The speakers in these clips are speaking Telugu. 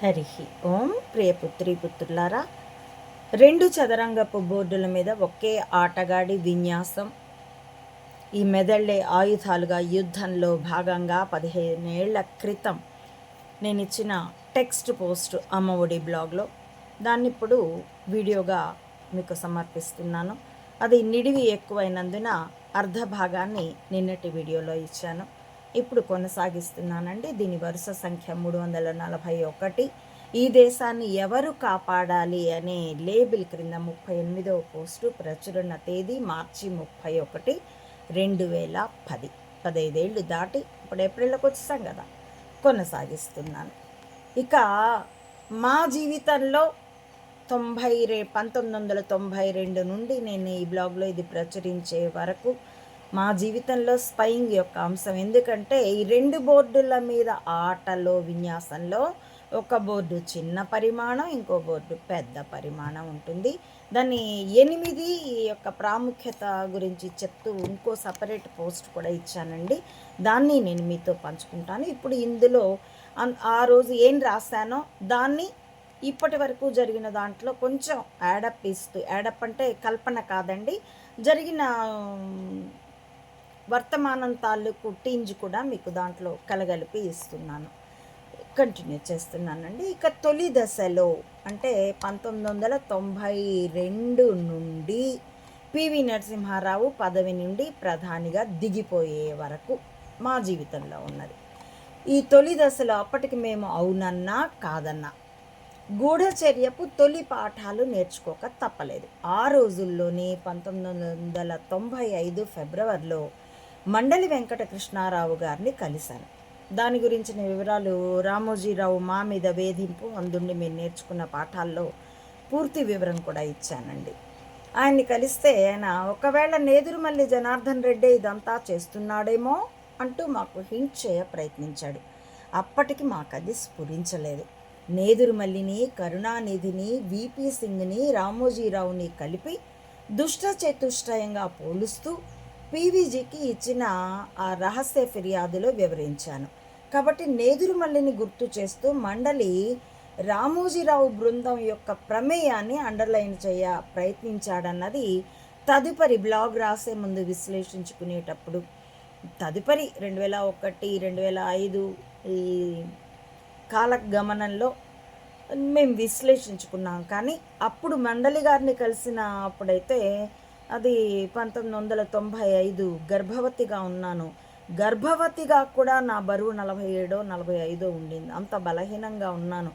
హరి ఓం ప్రియ పుత్రి పుత్రులారా రెండు చదరంగపు బోర్డుల మీద ఒకే ఆటగాడి విన్యాసం. ఈ మెదళ్ళే ఆయుధాలుగా యుద్ధంలో భాగంగా పదిహేనేళ్ళ క్రితం నేను ఇచ్చిన టెక్స్ట్ పోస్ట్ అమ్మఒడి బ్లాగ్లో. దాన్ని ఇప్పుడు వీడియోగా మీకు సమర్పిస్తున్నాను. అది నిడివి ఎక్కువైనందున అర్ధ భాగాన్ని నిన్నటి వీడియోలో ఇచ్చాను. ఇప్పుడు కొనసాగిస్తున్నానండి. దీని వరుస సంఖ్య మూడు వందల నలభై ఒకటి. ఈ దేశాన్ని ఎవరు కాపాడాలి అనే లేబుల్ క్రింద ముప్పై ఎనిమిదవ పోస్టు ప్రచురణ తేదీ మార్చి ముప్పై ఒకటి రెండు వేల పది. పదైదేళ్ళు దాటి ఇప్పుడు ఏప్రిల్లోకి వచ్చేసాం కదా కొనసాగిస్తున్నాను. ఇక మా జీవితంలో తొంభై రే పంతొమ్మిది వందల తొంభై రెండు నుండి నేను ఈ బ్లాగ్లో ఇది ప్రచురించే వరకు మా జీవితంలో స్పైయింగ్ యొక్క అంశం. ఎందుకంటే ఈ రెండు బోర్డుల మీద ఆటలో విన్యాసంలో ఒక బోర్డు చిన్న పరిమాణం ఇంకో బోర్డు పెద్ద పరిమాణం ఉంటుంది. దాన్ని ఎనిమిది యొక్క ప్రాముఖ్యత గురించి చెప్తూ ఇంకో సపరేట్ పోస్ట్ కూడా ఇచ్చానండి. దాన్ని నేను మీతో పంచుకుంటాను. ఇప్పుడు ఇందులో అన్- ఆ రోజు ఏం రాశానో దాన్ని ఇప్పటి వరకు జరిగిన దాంట్లో కొంచెం యాడప్ ఇస్తూ యాడప్ అంటే కల్పన కాదండి. జరిగిన వర్తమానం తాలూకు టీంజ్ కూడా మీకు దాంట్లో కలగలిపి ఇస్తున్నాను. కంటిన్యూ చేస్తున్నానండి. ఇక తొలి దశలో అంటే పంతొమ్మిది వందల తొంభై రెండు నుండి పివి నరసింహారావు పదవి నుండి ప్రధానిగా దిగిపోయే వరకు మా జీవితంలో ఉన్నది. ఈ తొలి దశలో అప్పటికి మేము అవునన్నా కాదన్నా గూఢచర్యపు తొలి పాఠాలు నేర్చుకోక తప్పలేదు. ఆ రోజుల్లోనే పంతొమ్మిది వందల తొంభై ఐదు ఫిబ్రవరిలో మండలి వెంకటకృష్ణారావు గారిని కలిశాను. దాని గురించిన వివరాలు రామోజీరావు మా మీద వేధింపు అందుండి మేము నేర్చుకున్న పాఠాల్లో పూర్తి వివరం కూడా ఇచ్చానండి. ఆయన్ని కలిస్తే ఆయన ఒకవేళ నేదురుమల్లి జనార్దన్ రెడ్డి ఇదంతా చేస్తున్నాడేమో అంటూ మాకు హింట్ చేయ ప్రయత్నించాడు. అప్పటికి మాకు అది స్ఫురించలేదు. నేదురుమల్లిని కరుణానిధిని విపి సింగ్ని రామోజీరావుని కలిపి దుష్ట చతుష్టయంగా పోలుస్తూ పీవీజీకి ఇచ్చిన ఆ రహస్య ఫిర్యాదులో వివరించాను. కాబట్టి నేదురుమల్లిని గుర్తు చేస్తూ మండలి రామోజీరావు బృందం యొక్క ప్రమేయాన్ని అండర్లైన్ చేయ ప్రయత్నించాడన్నది తదుపరి బ్లాగ్ రాసే ముందు విశ్లేషించుకునేటప్పుడు. తదుపరి రెండు వేల ఒకటి రెండు వేల ఐదు ఈ కాలగమనంలో మేము విశ్లేషించుకున్నాం. కానీ అప్పుడు మండలి గారిని కలిసిన అప్పుడైతే అది పంతొమ్మిది వందల తొంభై ఐదు గర్భవతిగా ఉన్నాను. గర్భవతిగా కూడా నా బరువు నలభై ఏడో నలభై ఐదో ఉండింది. అంత బలహీనంగా ఉన్నాను.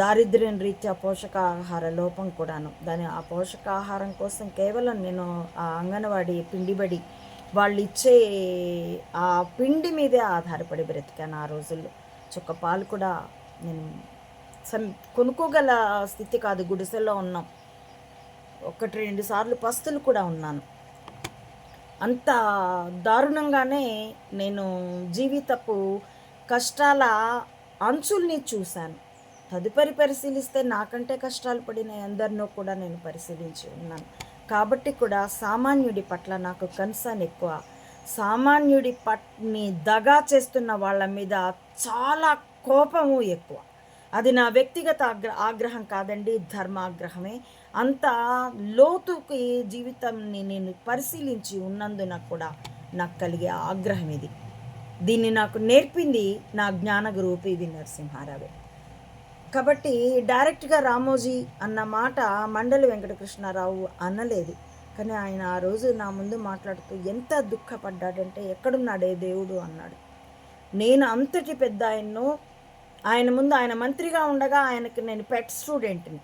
దారిద్ర్యం రీత్యా పోషకాహార లోపం కూడాను. దాని ఆ పోషకాహారం కోసం కేవలం నేను ఆ అంగన్వాడీ పిండిబడి వాళ్ళు ఇచ్చే ఆ పిండి మీదే ఆధారపడి బ్రతికాను ఆ రోజుల్లో. చుక్క పాలు కూడా నేను సం కొనుక్కోగల స్థితి కాదు. గుడిసెల్లో ఉన్నాం. ఒకటి రెండు సార్లు పస్తులు కూడా ఉన్నాను. అంత దారుణంగానే నేను జీవితపు కష్టాల అంచుల్ని చూశాను. తదుపరి పరిశీలిస్తే నాకంటే కష్టాలు పడిన అందరినో కూడా నేను పరిశీలించి ఉన్నాను. కాబట్టి కూడా సామాన్యుడి పట్ల నాకు కన్సర్న్ ఎక్కువ. సామాన్యుడి పట్ని దగా చేస్తున్న వాళ్ళ మీద చాలా కోపము ఎక్కువ. అది నా వ్యక్తిగత ఆగ్ర ఆగ్రహం కాదండి ధర్మాగ్రహమే. అంత లోతుకి జీవితాన్ని నేను పరిశీలించి ఉన్నందున కూడా నాకు కలిగే ఆగ్రహం ఇది. దీన్ని నాకు నేర్పింది నా జ్ఞాన గురువు పివి నరసింహారావే. కాబట్టి డైరెక్ట్గా రామోజీ అన్న మాట మండలి వెంకటకృష్ణారావు అనలేదు. కానీ ఆయన ఆ రోజు నా ముందు మాట్లాడుతూ ఎంత దుఃఖపడ్డాడంటే ఎక్కడున్నాడే దేవుడు అన్నాడు. నేను అంతటి పెద్ద ఆయన్ను ఆయన ముందు ఆయన మంత్రిగా ఉండగా ఆయనకి నేను పెట్ స్టూడెంట్ని.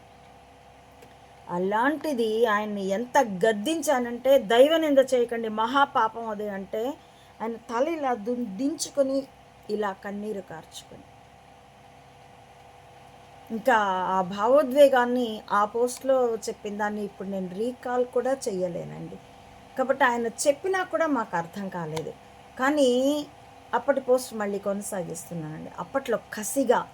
అలాంటిది ఆయన్ని ఎంత గద్దించానంటే దైవ నింద చేయకండి మహాపాపం అది అంటే ఆయన తల ఇలా దు- దించుకొని ఇలా కన్నీరు కార్చుకొని. ఇంకా ఆ భావోద్వేగాన్ని ఆ పోస్ట్లో చెప్పిన దాన్ని ఇప్పుడు నేను రీకాల్ కూడా చెయ్యలేనండి. కాబట్టి ఆయన చెప్పినా కూడా మాకు అర్థం కాలేదు. కానీ అప్పటి పోస్ట్ మళ్ళీ కొనసాగిస్తున్నానండి. అప్పట్లో కసిగా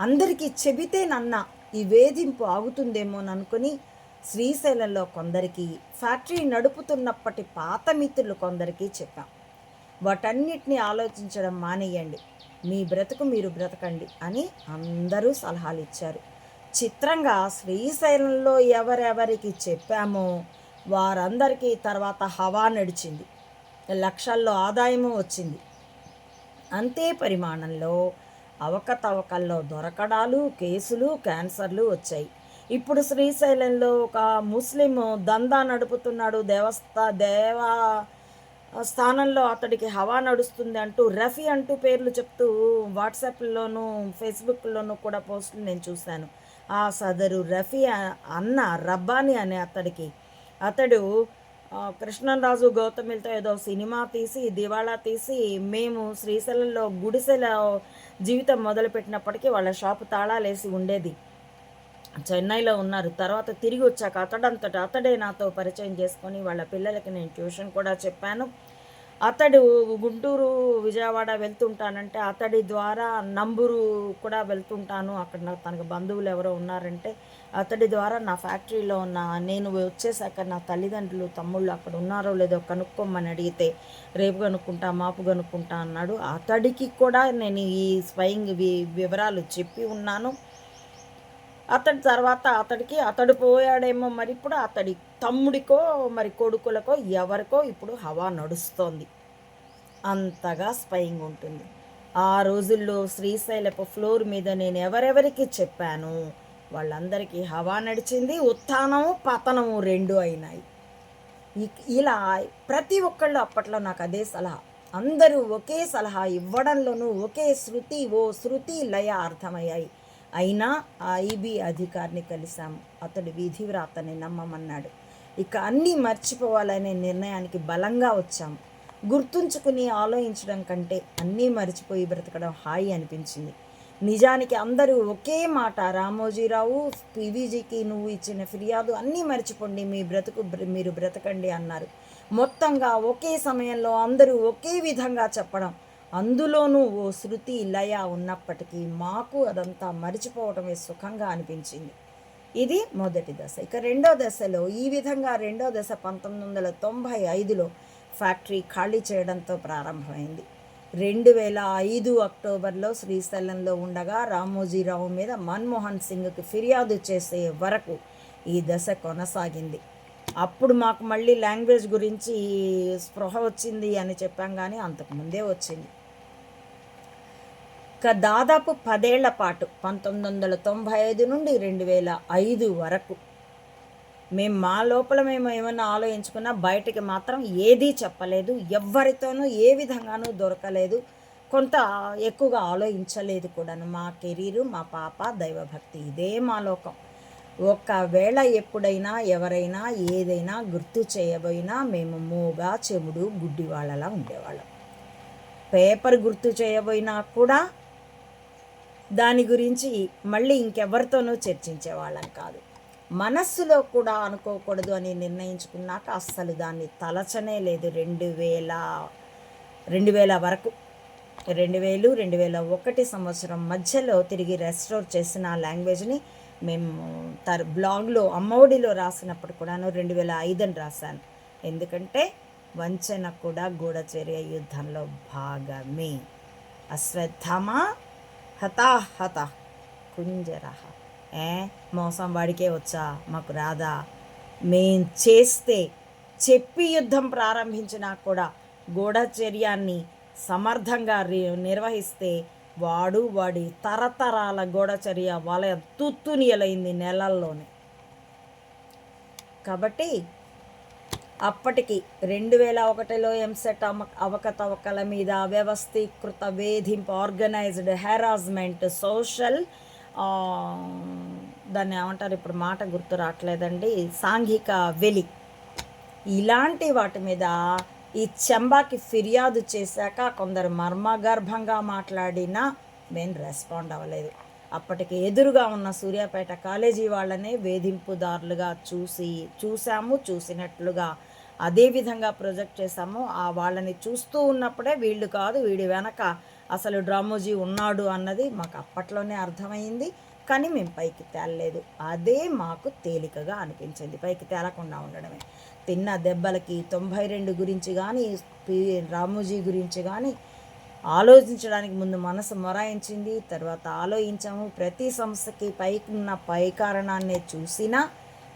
అందరికీ చెబితే నన్న ఈ వేధింపు ఆగుతుందేమోననుకొని శ్రీశైలంలో కొందరికి ఫ్యాక్టరీ నడుపుతున్నప్పటి పాత మిత్రులు కొందరికి చెప్పాం. వాటన్నిటిని ఆలోచించడం మానేయండి. మీ బ్రతుకు మీరు బ్రతకండి అని అందరూ సలహాలు ఇచ్చారు. చిత్రంగా శ్రీశైలంలో ఎవరెవరికి చెప్పామో వారందరికీ తర్వాత హవా నడిచింది. లక్షల్లో ఆదాయము వచ్చింది. అంతే పరిమాణంలో అవకతవకల్లో దొరకడాలు కేసులు క్యాన్సర్లు వచ్చాయి. ఇప్పుడు శ్రీశైలంలో ఒక ముస్లిం దందా నడుపుతున్నాడు దేవస్థా దేవా స్థానంలో అతడికి హవా నడుస్తుంది అంటూ రఫీ అంటూ పేర్లు చెప్తూ వాట్సాప్లోనూ ఫేస్బుక్లోనూ కూడా పోస్టులు నేను చూశాను. ఆ సదరు రఫీ అన్న రబ్బాని అనే అతడికి. అతడు కృష్ణరాజు గౌతమిలతో ఏదో సినిమా తీసి దివాళా తీసి మేము శ్రీశైలంలో గుడిసెల జీవితం మొదలుపెట్టినప్పటికీ వాళ్ళ షాపు తాళాలేసి ఉండేది. చెన్నైలో ఉన్నారు. తర్వాత తిరిగి వచ్చాక అతడంతట అతడే నాతో పరిచయం చేసుకొని వాళ్ళ పిల్లలకి నేను ట్యూషన్ కూడా చెప్పాను. అతడు గుంటూరు విజయవాడ వెళ్తుంటానంటే అతడి ద్వారా నంబూరు కూడా వెళ్తుంటాను. అక్కడ తనకు బంధువులు ఎవరో ఉన్నారంటే అతడి ద్వారా నా ఫ్యాక్టరీలో ఉన్న నేను వచ్చేసాక నా తల్లిదండ్రులు తమ్ముళ్ళు అక్కడ ఉన్నారో లేదో కనుక్కోమని అడిగితే రేపు కనుక్కుంటా మాపు కనుక్కుంటా అన్నాడు. అతడికి కూడా నేను ఈ స్వయంగా వి- వివరాలు చెప్పి ఉన్నాను. అతడి తర్వాత అతడికి అతడు పోయాడేమో మరి ఇప్పుడు అతడి తమ్ముడికో మరి కొడుకులకో ఎవరికో ఇప్పుడు హవా నడుస్తోంది. అంతగా స్పయింగ్ ఉంటుంది. ఆ రోజుల్లో శ్రీశైలపు ఫ్లోర్ మీద నేను ఎవరెవరికి చెప్పాను? వాళ్ళందరికీ హవా నడిచింది ఉత్థానము పతనము రెండు అయినాయి. ఇలా ప్రతి ఒక్కళ్ళు అప్పట్లో నాకు అదే సలహా. అందరూ ఒకే సలహా ఇవ్వడంలోనూ ఒకే శృతి ఓ శృతి లయ అర్థమయ్యాయి. అయినా ఐబీ అధికారిని కలిశాము అతడు విధి వ్రాతని నమ్మమన్నాడు. ఇక అన్నీ మర్చిపోవాలనే నిర్ణయానికి బలంగా వచ్చాము గుర్తుంచుకుని ఆలోచించడం కంటే అన్నీ మర్చిపోయి బ్రతకడం హాయి అనిపించింది. నిజానికి అందరూ ఒకే మాట రామోజీరావు పీవీజీకి నువ్వు ఇచ్చిన ఫిర్యాదు అన్నీ మర్చిపోండి మీ బ్రతుకు బ్ర- మీరు బ్రతకండి అన్నారు. మొత్తంగా ఒకే సమయంలో అందరూ ఒకే విధంగా చెప్పడం అందులోనూ ఓ శృతి లయ ఉన్నప్పటికీ మాకు అదంతా మర్చిపోవటమే సుఖంగా అనిపించింది. ఇది మొదటి దశ. ఇక రెండో దశలో ఈ విధంగా రెండో దశ పంతొమ్మిది వందల తొంభై ఐదులో ఫ్యాక్టరీ ఖాళీ చేయడంతో ప్రారంభమైంది. రెండు వేల ఐదు అక్టోబర్లో శ్రీశైలంలో ఉండగా రామోజీరావు మీద మన్మోహన్ సింగ్కి ఫిర్యాదు చేసే వరకు ఈ దశ కొనసాగింది. అప్పుడు మాకు మళ్ళీ లాంగ్వేజ్ గురించి స్పృహ వచ్చింది అని చెప్పాం కానీ అంతకు ముందే వచ్చింది. దాదాపు పదేళ్ళ పాటు పంతొమ్మిది వందల తొంభై ఐదు నుండి రెండు వేల ఐదు వరకు. మేము మా లోపల మేము ఏమైనా ఆలోచించుకున్నా బయటికి మాత్రం ఏదీ చెప్పలేదు. ఎవ్వరితోనూ ఏ విధంగానూ దొరకలేదు. కొంత ఎక్కువగా ఆలోచించలేదు కూడాను. మా కెరీరు మా పాప దైవభక్తి ఇదే మా లోకం. ఒకవేళ ఎప్పుడైనా ఎవరైనా ఏదైనా గుర్తు చేయబోయినా మేము మూగా చెముడు గుడ్డి వాళ్ళలా ఉండేవాళ్ళం. పేపర్ గుర్తు చేయబోయినా కూడా దాని గురించి మళ్ళీ ఇంకెవరితోనూ చర్చించేవాళ్ళం కాదు. మనస్సులో కూడా అనుకోకూడదు అని నిర్ణయించుకున్నాక అస్సలు దాన్ని తలచనే లేదు. రెండు వేల రెండు వేల వరకు రెండు వేలు రెండు వేల ఒకటి సంవత్సరం మధ్యలో తిరిగి రెస్టోర్ చేసిన లాంగ్వేజ్ని మేము తర్ బ్లాగ్లో అమ్మఒడిలో రాసినప్పుడు కూడాను రెండు వేల ఐదు అని రాశాను. ఎందుకంటే వంచన కూడా గూఢచర్య యుద్ధంలో భాగమే. అశ్వత్థామ హతాహత కుంజరహ. ఏ? మోసం వాడికే వచ్చా? మాకు రాదా? మేం చేస్తే చెప్పి యుద్ధం ప్రారంభించినా కూడా గూఢచర్యాన్ని సమర్థంగా నిర్వహిస్తే వాడు వాడి తరతరాల గూఢచర్య వలయ తుత్తునియలైంది నెలల్లోనే. కాబట్టి అప్పటికి రెండు వేల ఒకటిలో ఎంసెట్ అమ అవకతవకల మీద వ్యవస్థీకృత వేధింపు ఆర్గనైజ్డ్ హెరాస్మెంట్ సోషల్ దాన్ని ఏమంటారు ఇప్పుడు మాట గుర్తు రావట్లేదండి సాంఘిక వెలి. ఇలాంటి వాటి మీద ఈ చెంబాకి ఫిర్యాదు చేశాక కొందరు మర్మగర్భంగా మాట్లాడినా మేము రెస్పాండ్ అవ్వలేదు. అప్పటికి ఎదురుగా ఉన్న సూర్యాపేట కాలేజీ వాళ్ళనే వేధింపుదారులుగా చూసి చూసాము చూసినట్లుగా అదే విధంగా ప్రొజెక్ట్ చేశాము. ఆ వాళ్ళని చూస్తూ ఉన్నప్పుడే వీళ్ళు కాదు వీడి వెనక అసలు డ్రామోజీ ఉన్నాడు అన్నది మాకు అప్పట్లోనే అర్థమైంది. కానీ మేము పైకి తేలలేదు. అదే మాకు తేలికగా అనిపించింది. పైకి తేలకుండా ఉండడమే. తిన్న దెబ్బలకి తొంభై రెండు గురించి కానీ పి రామోజీ గురించి కానీ ఆలోచించడానికి ముందు మనసు మొరాయించింది. తర్వాత ఆలోచించాము. ప్రతి సంస్థకి పైకి ఉన్న పై కారణాన్ని చూసినా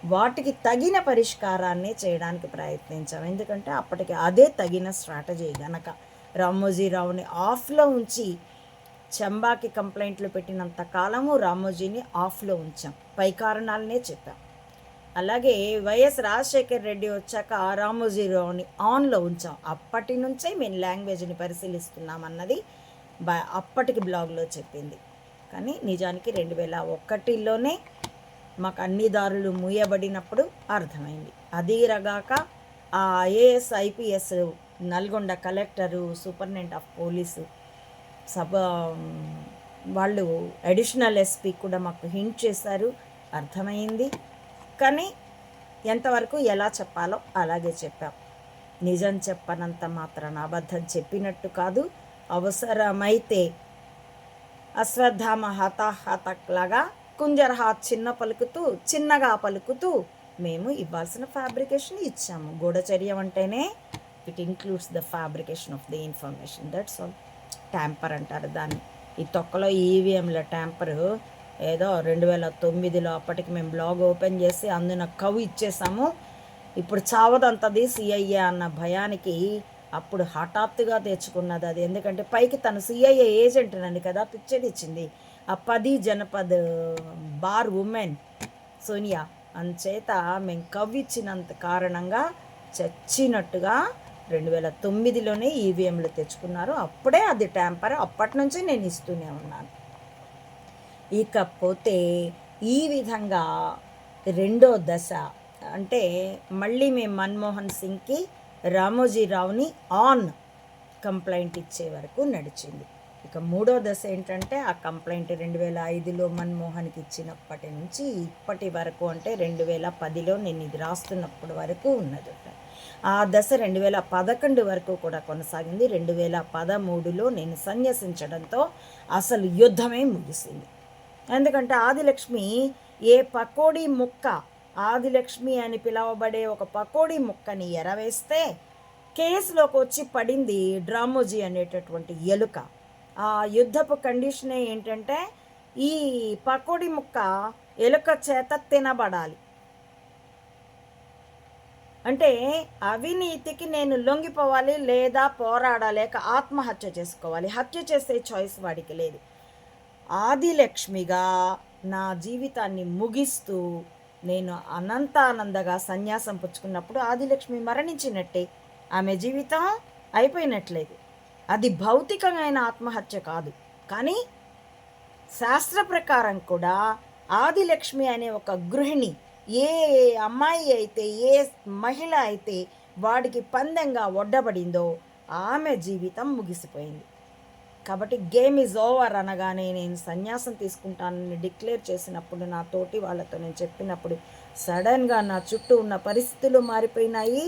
వాటికి తగిన పరిష్కారాన్ని చేయడానికి ప్రయత్నించాం. ఎందుకంటే అప్పటికి అదే తగిన స్ట్రాటజీ గనక రామోజీరావుని ఆఫ్లో ఉంచి చంబాకి కంప్లైంట్లు పెట్టినంత కాలము రామోజీని ఆఫ్లో ఉంచాం. పై కారణాలనే చెప్పాం. అలాగే వైఎస్ రాజశేఖర్ రెడ్డి వచ్చాక రామోజీరావుని ఆన్లో ఉంచాం. అప్పటి నుంచే మేము లాంగ్వేజ్ని పరిశీలిస్తున్నామన్నది బ అప్పటికి బ్లాగ్లో చెప్పింది. కానీ నిజానికి రెండు వేల ఒకటిలోనే మాకు అన్ని దారులు మూయబడినప్పుడు అర్థమైంది. అదీరగాక ఆ IAS IPS Nalgonda collector superintendent of police సబ వాళ్ళు అడిషనల్ ఎస్పీ కూడా మాకు హింట్ చేశారు. అర్థమైంది. కానీ ఎంతవరకు ఎలా చెప్పాలో అలాగే చెప్పాం. నిజం చెప్పనంత మాత్రాన అబద్ధం చెప్పినట్టు కాదు. అవసరమైతే అశ్వత్థామ హతాహతలాగా కుంజరహా చిన్న పలుకుతూ చిన్నగా పలుకుతూ మేము ఇవ్వాల్సిన ఫ్యాబ్రికేషన్ ఇచ్చాము. గూఢచర్యం అంటేనే it includes the fabrication of the information that's all tamper అంటారు దాన్ని. ఈ తొక్కలో ఈవీఎంల ట్యాంపర్ ఏదో రెండు వేల తొమ్మిదిలో అప్పటికి మేము బ్లాగ్ ఓపెన్ చేసి అందున కవ్ ఇచ్చేసాము. ఇప్పుడు చావదంతది సిఐఏ అన్న భయానికి అప్పుడు హఠాత్తుగా తెచ్చుకున్నది అది. ఎందుకంటే పైకి తను సిఐఏ ఏజెంట్ నన్ను కదా పిక్చర్ ఇచ్చింది పది జనపద్ బార్ ఉమెన్ సోనియా. అంచేత మేము కవ్విచ్చినంత కారణంగా చచ్చినట్టుగా రెండు వేల తొమ్మిదిలోనే ఈవీఎంలు తెచ్చుకున్నారు. అప్పుడే అది ట్యాంపర్ అప్పటి నుంచి నేను ఇస్తూనే ఉన్నాను. ఇకపోతే ఈ విధంగా రెండో దశ అంటే మళ్ళీ మేము మన్మోహన్ సింగ్కి రామోజీరావుని ఆన్ కంప్లైంట్ ఇచ్చే వరకు నడిచింది. ఇక మూడో దశ ఏంటంటే ఆ కంప్లైంట్ రెండు వేల ఐదులో మన్మోహన్కి ఇచ్చినప్పటి నుంచి ఇప్పటి వరకు అంటే రెండు వేల పదిలో నేను ఇది రాస్తున్నప్పటి వరకు ఉన్నది. ఆ దశ రెండు వేల పదకొండు వరకు కూడా కొనసాగింది. రెండు వేల పదమూడులో నేను సన్యసించడంతో అసలు యుద్ధమే ముగిసింది. ఎందుకంటే ఆదిలక్ష్మి ఏ పకోడీ ముక్క ఆదిలక్ష్మి అని పిలవబడే ఒక పకోడీ ముక్కని ఎరవేస్తే కేసులోకి వచ్చి పడింది డ్రామోజీ అనేటటువంటి ఎలుక. యుద్ధపు కండిషనే ఏంటంటే ఈ పకోడీ ముక్క ఎలుక చేత తినబడాలి. అంటే అవినీతికి నేను లొంగిపోవాలి లేదా పోరాడలేక ఆత్మహత్య చేసుకోవాలి. హత్య చేసే చాయిస్ వాడికి లేదు. ఆదిలక్ష్మిగా నా జీవితాన్ని ముగిస్తూ నేను అనంతానందగా సన్యాసం పుచ్చుకున్నప్పుడు ఆదిలక్ష్మి మరణించినట్టే. ఆమె జీవితం అయిపోయినట్లేదు. అది భౌతికమైన ఆత్మహత్య కాదు. కానీ శాస్త్ర ప్రకారం కూడా ఆదిలక్ష్మి అనే ఒక గృహిణి ఏ అమ్మాయి అయితే ఏ మహిళ అయితే వాడికి పందెంగా ఒడ్డబడిందో ఆమె జీవితం ముగిసిపోయింది. కాబట్టి గేమ్ ఈజ్ ఓవర్ అనగానే నేను సన్యాసం తీసుకుంటానని డిక్లేర్ చేసినప్పుడు నా తోటి వాళ్ళతో నేను చెప్పినప్పుడు సడన్గా నా చుట్టూ ఉన్న పరిస్థితులు మారిపోయినాయి.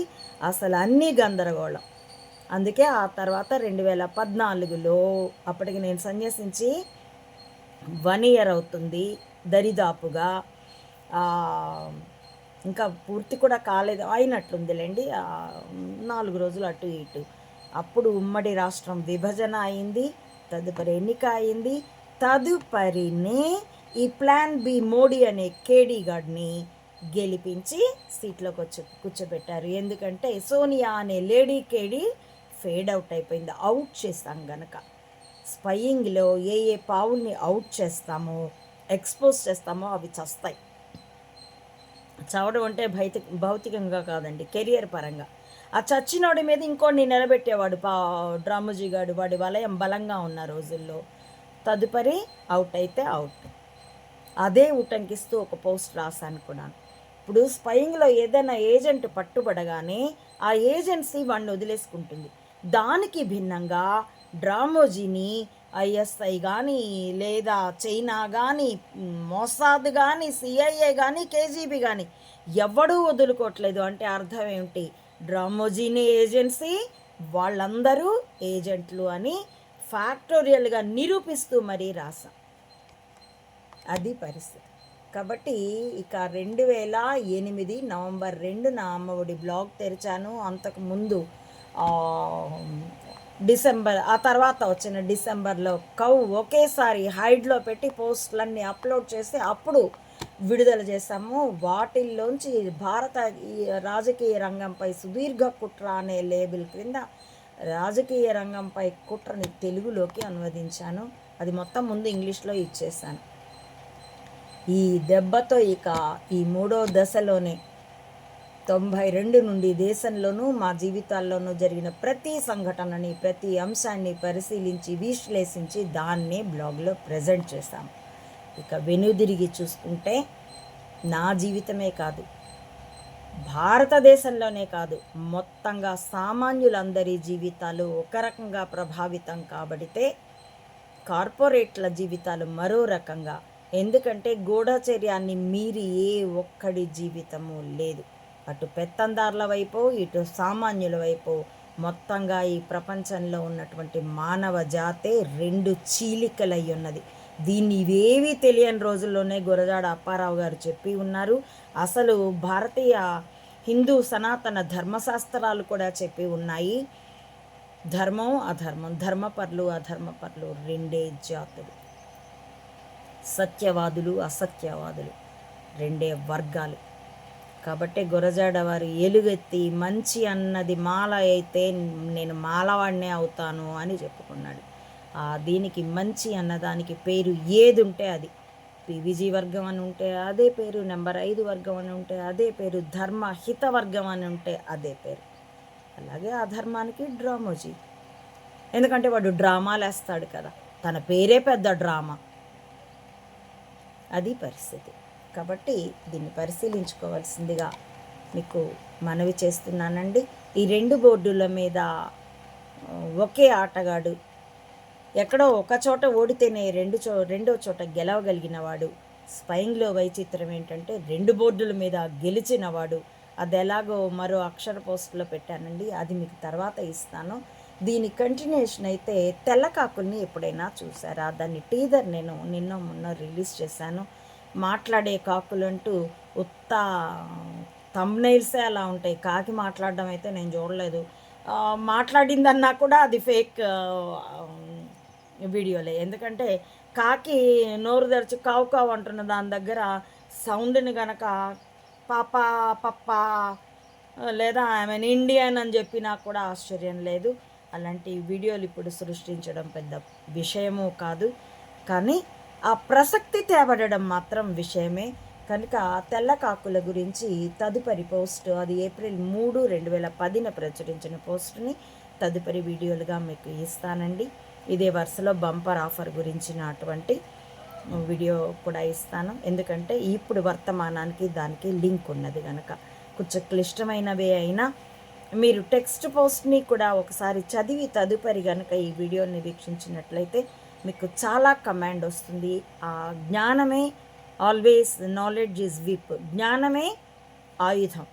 అసలు అన్నీ గందరగోళం. అందుకే ఆ తర్వాత రెండు వేల పద్నాలుగులో అప్పటికి నేను సన్యాసించి వన్ ఇయర్ అవుతుంది దరిదాపుగా. ఇంకా పూర్తి కూడా కాలేదు అయినట్లుందిలేండి నాలుగు రోజులు అటు ఇటు. అప్పుడు ఉమ్మడి రాష్ట్రం విభజన అయింది తదుపరి ఎన్నిక అయింది. తదుపరిని ఈ ప్లాన్ బి మోడీ అనే కేడీ గెలిపించి సీట్లోకి వచ్చి కూర్చోబెట్టారు. ఎందుకంటే సోనియా అనే లేడీ కేడీ ఫేడ్ అవుట్ అయిపోయింది అవుట్ చేస్తాం గనక. స్పయింగ్లో ఏ ఏ పావుల్ని అవుట్ చేస్తామో ఎక్స్పోజ్ చేస్తామో అవి చస్తాయి. చవడం అంటే భౌతిక భౌతికంగా కాదండి కెరియర్ పరంగా. ఆ చచ్చినోడి మీద ఇంకోటి నిలబెట్టేవాడు పా డ్రామజీ గాడు వాడి వలయం బలంగా ఉన్న రోజుల్లో. తదుపరి అవుట్ అయితే అవుట్. అదే ఉటంకిస్తూ ఒక పోస్ట్ రాశాను కూడా ఇప్పుడు స్పయింగ్లో ఏదైనా ఏజెంట్ పట్టుబడగానే ఆ ఏజెన్సీ వాడిని వదిలేసుకుంటుంది. దానికి భిన్నంగా డ్రామోజీని ఐఎస్ఐ కానీ లేదా చైనా కానీ మోసాద్ కానీ సిఐఏ కానీ కేజీబీ కానీ ఎవడూ వదులుకోవట్లేదు. అంటే అర్థం ఏమిటి? డ్రామోజీని ఏజెన్సీ వాళ్ళందరూ ఏజెంట్లు అని ఫ్యాక్టోరియల్గా నిరూపిస్తూ మరీ రాసాం అది పరిస్థితి. కాబట్టి ఇక రెండు వేల ఎనిమిది నవంబర్ రెండున అమ్మఒడి బ్లాగ్ తెరిచాను. అంతకు ముందు డిసెంబర్ ఆ తర్వాత వచ్చిన డిసెంబర్లో కౌ ఒకేసారి హైడ్లో పెట్టి పోస్టులన్నీ అప్లోడ్ చేసి అప్పుడు విడుదల చేశాము. వాటిల్లోంచి భారత ఈ రాజకీయ రంగంపై సుదీర్ఘ కుట్ర అనే లేబుల్ క్రింద రాజకీయ రంగంపై కుట్రని తెలుగులోకి అనువదించాను. అది మొత్తం ముందు ఇంగ్లీష్లో ఇచ్చేసాను ఈ దెబ్బతో ఇక ఈ మూడో దశలోనే తొంభై రెండు నుండి దేశంలోనూ మా జీవితాల్లోనూ జరిగిన ప్రతి సంఘటనని ప్రతి అంశాన్ని పరిశీలించి విశ్లేషించి దాన్నే బ్లాగ్లో ప్రజెంట్ చేశాం. ఇక వెనుదిరిగి చూసుకుంటే నా జీవితమే కాదు భారతదేశంలోనే కాదు మొత్తంగా సామాన్యులందరి జీవితాలు ఒక రకంగా ప్రభావితం కాబడితే కార్పొరేట్ల జీవితాలు మరో రకంగా. ఎందుకంటే గూఢచర్యాన్ని మీరి ఏ ఒక్కడి జీవితము లేదు. అటు పెత్తందారుల వైపు ఇటు సామాన్యుల వైపు. మొత్తంగా ఈ ప్రపంచంలో ఉన్నటువంటి మానవ జాతే రెండు చీలికలై ఉన్నది. దీన్ని ఇవేవి తెలియని రోజుల్లోనే గురజాడ అప్పారావు గారు చెప్పి ఉన్నారు. అసలు భారతీయ హిందూ సనాతన ధర్మశాస్త్రాలు కూడా చెప్పి ఉన్నాయి. ధర్మం అధర్మం ధర్మపర్లు అధర్మపర్లు రెండే జాతులు. సత్యవాదులు అసత్యవాదులు రెండే వర్గాలు. కాబట్టి గురజాడ వారు ఎలుగెత్తి మంచి అన్నది మాల అయితే నేను మాలవాడినే అవుతాను అని చెప్పుకున్నాడు. దీనికి మంచి అన్నదానికి పేరు ఏది ఉంటే అది పివిజీ వర్గం అని ఉంటే అదే పేరు నెంబర్ ఐదు వర్గం అని ఉంటే అదే పేరు ధర్మ హిత వర్గం అని ఉంటే అదే పేరు. అలాగే ఆ ధర్మానికి డ్రామోజీ. ఎందుకంటే వాడు డ్రామాలేస్తాడు కదా. తన పేరే పెద్ద డ్రామా. అది పరిస్థితి. కాబట్టి దీన్ని పరిశీలించుకోవాల్సిందిగా మీకు మనవి చేస్తున్నానండి. ఈ రెండు బోర్డుల మీద ఒకే ఆటగాడు ఎక్కడో ఒక చోట ఓడితేనే రెండు చో రెండో చోట గెలవగలిగినవాడు స్పైన్లో స్పైంగ్లో వైచిత్రం ఏంటంటే రెండు బోర్డుల మీద గెలిచినవాడు అది ఎలాగో మరో అక్షర పోస్టులో పెట్టానండి. అది మీకు తర్వాత ఇస్తాను. దీని కంటిన్యూషన్ అయితే తెల్లకాకుల్ని ఎప్పుడైనా చూసారా? దాన్ని టీజర్ నేను నిన్న మొన్న రిలీజ్ చేశాను. మాట్లాడే కాకులంటూ ఉత్త తమ్నైల్సే అలా ఉంటాయి. కాకి మాట్లాడడం అయితే నేను చూడలేదు. మాట్లాడిందన్నా కూడా అది ఫేక్ వీడియోలే. ఎందుకంటే కాకి నోరు తెరిచి కావు కావు అంటున్న దాని దగ్గర సౌండ్ని గనక పాప పప్ప లేదా ఆమె ఇండియన్ అని చెప్పినా కూడా ఆశ్చర్యం లేదు. అలాంటి వీడియోలు ఇప్పుడు సృష్టించడం పెద్ద విషయము కాదు. కానీ ఆ ప్రసక్తి తేబడడం మాత్రం విషయమే. కనుక తెల్ల కాకుల గురించి తదుపరి పోస్ట్ అది ఏప్రిల్ మూడు రెండు వేల పదిన ప్రచురించిన పోస్ట్ని తదుపరి వీడియోలుగా మీకు ఇస్తానండి. ఇదే వరుసలో బంపర్ ఆఫర్ గురించిన అటువంటి వీడియో కూడా ఇస్తాను. ఎందుకంటే ఇప్పుడు వర్తమానానికి దానికి లింక్ ఉన్నది కనుక కొంచెం క్లిష్టమైనవే అయినా మీరు టెక్స్ట్ పోస్ట్ని కూడా ఒకసారి చదివి తదుపరి కనుక ఈ వీడియోని వీక్షించినట్లయితే మీకు చాలా కమాండ్ వస్తుంది. ఆ జ్ఞానమే ఆల్వేస్ నాలెడ్జ్ ఈజ్ విప్ జ్ఞానమే ఆయుధం.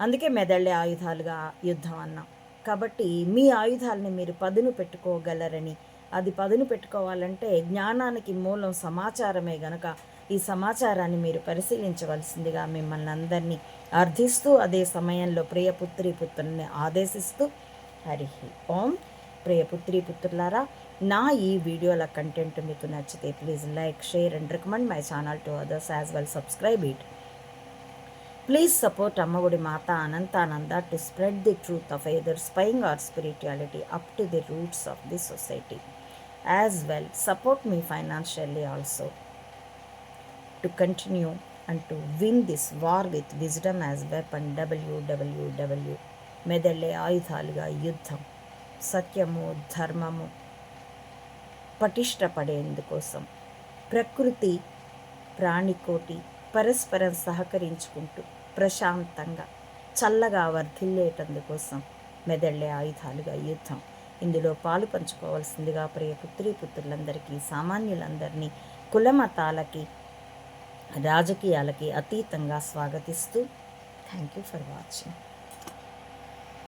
అందుకే మెదళ్ళే ఆయుధాలుగా యుద్ధం అన్నాం. కాబట్టి మీ ఆయుధాలని మీరు పదును పెట్టుకోగలరని. అది పదును పెట్టుకోవాలంటే జ్ఞానానికి మూలం సమాచారమే గనక ఈ సమాచారాన్ని మీరు పరిశీలించవలసిందిగా మిమ్మల్ని అందరినీ అర్థిస్తూ అదే సమయంలో ప్రియపుత్రి పుత్రుల్ని ఆదేశిస్తూ హరి ఓం. ప్రియపుత్రి పుత్రులారా నా ఈ వీడియోల కంటెంట్ మీకు నచ్చితే please like share and recommend my channel to others as well subscribe it please support Amma Vodi Mata Anantananda to spread the truth of either spying or spirituality up to the roots of the society as well support me financially also to continue and to win this war with wisdom as weapon WWW మెదళ్ళే ఆయుధాలుగా యుద్ధం సత్యము ధర్మము పటిష్టపడేందుకోసం ప్రకృతి ప్రాణికోటి పరస్పరం సహకరించుకుంటూ ప్రశాంతంగా చల్లగా వర్ధిల్లేటందుకోసం మెదళ్ళే ఆయుధాలుగా యుద్ధం. ఇందులో పాలు పంచుకోవాల్సిందిగా ప్రియ పుత్రి పుత్రులందరికీ సామాన్యులందరినీ కులమతాలకి రాజకీయాలకి అతీతంగా స్వాగతిస్తూ థ్యాంక్ యూ ఫర్ వాచింగ్.